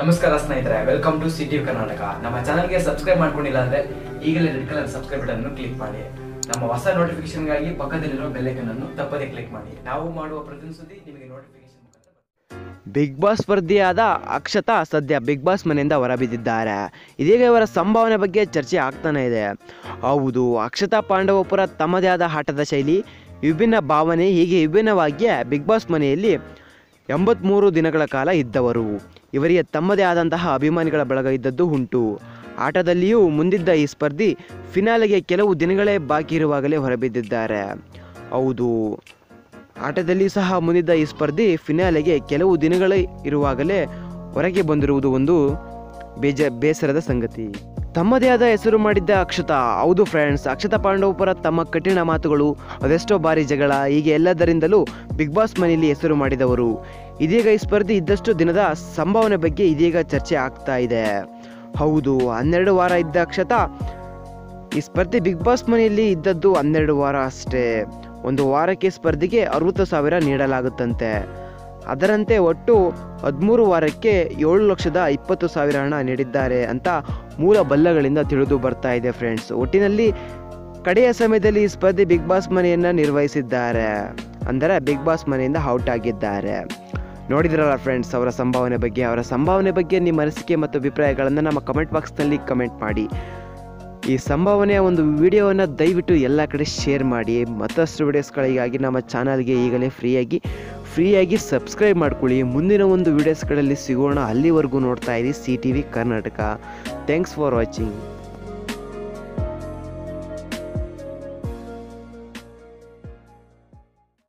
ನಮಸ್ಕಾರ ಸ್ನೇಹಿತರೆ welcome to city Karnataka ನಮ್ಮ ಚಾನಲ್ಗೆ ಸಬ್ಸ್ಕ್ರೈಬ್ ಮಾಡ್ಕೊಂಡಿಲ್ಲ ಅಂದ್ರೆ ಈಗಲೇ ರೆಡ್ ಕಲರ್ ಸಬ್ಸ್ಕ್ರೈಬ್ ಬಟನ್ ಅನ್ನು ಕ್ಲಿಕ್ ಮಾಡಿ. ನಮ್ಮ ಹೊಸ ನೋಟಿಫಿಕೇಶನ್ಗಾಗಿ ಪಕ್ಕದಲ್ಲಿರೋ ಬೆಲ್ಲೈಕನ್ ಅನ್ನು ತಪ್ಪದೇ ಕ್ಲಿಕ್ ಮಾಡಿ. ನಾವು ಮಾಡುವ ಪ್ರತಿ ಸುದ್ದಿ ನಿಮಗೆ ನೋಟಿಫಿಕೇಶನ್. ಬಿಗ್ ಬಾಸ್ ಸ್ಪರ್ಧಿಯಾದ ಅಕ್ಷತಾ ಸದ್ಯ ಬಿಗ್ ಬಾಸ್ ಮನೆಯಿಂದ ಹೊರಬಿದ್ದಿದ್ದಾರೆ. ಇದೀಗ ಇವರ ಸಂಭಾವನೆ ಬಗ್ಗೆ ಚರ್ಚೆ ಆಗ್ತಾನೆ ಇದೆ. ಹೌದು, ಅಕ್ಷತಾ ಪಾಂಡವಪುರ ತಮ್ಮದೇ ಆದ ಆಟದ ಶೈಲಿ, ವಿಭಿನ್ನ ಭಾವನೆ, ಹೀಗೆ ವಿಭಿನ್ನವಾಗಿಯೇ ಬಿಗ್ ಬಾಸ್ ಮನೆಯಲ್ಲಿ ಎಂಬತ್ತ್ಮೂರು ದಿನಗಳ ಕಾಲ ಇದ್ದವರು. ಇವರಿಗೆ ತಮ್ಮದೇ ಆದಂತಹ ಅಭಿಮಾನಿಗಳ ಬಳಗ ಇದ್ದದ್ದು ಉಂಟು. ಆಟದಲ್ಲಿಯೂ ಮುಂದಿದ್ದ ಈ ಸ್ಪರ್ಧಿ ಫಿನಾಲೆಗೆ ಕೆಲವು ದಿನಗಳೇ ಬಾಕಿ ಇರುವಾಗಲೇ ಹೊರಬಿದ್ದಿದ್ದಾರೆ. ಹೌದು. ಆಟದಲ್ಲಿ ಸಹ ಮುಂದಿದ್ದ ಈ ಸ್ಪರ್ಧಿ ಫಿನಾಲೆಗೆ ಕೆಲವು ದಿನಗಳೇ ಇರುವಾಗಲೇ ಹೊರಗೆ ಬಂದಿರುವುದು ಒಂದು ಬೇಜ ಬೇಸರದ ಸಂಗತಿ. ತಮ್ಮದೇ ಆದ ಹೆಸರು ಮಾಡಿದ್ದ ಅಕ್ಷತಾ. ಹೌದು ಫ್ರೆಂಡ್ಸ್ ಅಕ್ಷತಾ ಪಾಂಡವಪುರ ತಮ್ಮ ಕಠಿಣ ಮಾತುಗಳು, ಅದೆಷ್ಟೋ ಬಾರಿ ಜಗಳ, ಹೀಗೆ ಎಲ್ಲದರಿಂದಲೂ ಬಿಗ್ ಬಾಸ್ ಮನೆಯಲ್ಲಿ ಹೆಸರು ಮಾಡಿದವರು. ಇದೀಗ ಈ ಸ್ಪರ್ಧೆ ಇದ್ದಷ್ಟು ದಿನದ ಸಂಭಾವನೆ ಬಗ್ಗೆ ಇದೀಗ ಚರ್ಚೆ ಆಗ್ತಾ ಇದೆ. ಹೌದು, ಹನ್ನೆರಡು ವಾರ ಇದ್ದ ಅಕ್ಷತಾ, ಈ ಸ್ಪರ್ಧೆ ಬಿಗ್ ಬಾಸ್ ಮನೆಯಲ್ಲಿ ಇದ್ದದ್ದು ಹನ್ನೆರಡು ವಾರ ಅಷ್ಟೇ. ಒಂದು ವಾರಕ್ಕೆ ಸ್ಪರ್ಧೆಗೆ ಅರವತ್ತು ಸಾವಿರ ನೀಡಲಾಗುತ್ತಂತೆ. ಅದರಂತೆ ಒಟ್ಟು ಹದಿಮೂರು ವಾರಕ್ಕೆ ಏಳು ಲಕ್ಷದ ಇಪ್ಪತ್ತು ಸಾವಿರ ಹಣ ನೀಡಿದ್ದಾರೆ ಅಂತ ಮೂಲ ಬಲ್ಲಗಳಿಂದ ತಿಳಿದು ಬರ್ತಾ ಇದೆ ಫ್ರೆಂಡ್ಸ್. ಒಟ್ಟಿನಲ್ಲಿ ಕಡೆಯ ಸಮಯದಲ್ಲಿ ಈ ಸ್ಪರ್ಧೆ ಬಿಗ್ ಬಾಸ್ ಮನೆಯನ್ನು ನಿರ್ವಹಿಸಿದ್ದಾರೆ. ಅಂದರೆ ಬಿಗ್ ಬಾಸ್ ಮನೆಯಿಂದ ಔಟ್ ಆಗಿದ್ದಾರೆ. ನೋಡಿದ್ರಲ್ಲ ಫ್ರೆಂಡ್ಸ್, ಅವರ ಸಂಭಾವನೆ ಬಗ್ಗೆ. ಅವರ ಸಂಭಾವನೆ ಬಗ್ಗೆ ನಿಮ್ಮ ಅನಿಸಿಕೆ ಮತ್ತು ಅಭಿಪ್ರಾಯಗಳನ್ನು ನಮ್ಮ ಕಮೆಂಟ್ ಬಾಕ್ಸ್ನಲ್ಲಿ ಕಮೆಂಟ್ ಮಾಡಿ. ಈ ಸಂಭಾವನೆಯ ಒಂದು ವಿಡಿಯೋವನ್ನು ದಯವಿಟ್ಟು ಎಲ್ಲ ಕಡೆ ಶೇರ್ ಮಾಡಿ. ಮತ್ತಷ್ಟು ವಿಡಿಯೋಸ್ಗಳಿಗಾಗಿ ನಮ್ಮ ಚಾನಲ್ಗೆ ಈಗಲೇ ಫ್ರೀಯಾಗಿ ಫ್ರೀಯಾಗಿ ಸಬ್ಸ್ಕ್ರೈಬ್ ಮಾಡ್ಕೊಳ್ಳಿ. ಮುಂದಿನ ಒಂದು ವಿಡಿಯೋಸ್ಗಳಲ್ಲಿ ಸಿಗೋಣ. ಅಲ್ಲಿವರೆಗೂ ನೋಡ್ತಾ ಇರಿ C T V Karnataka thanks for watching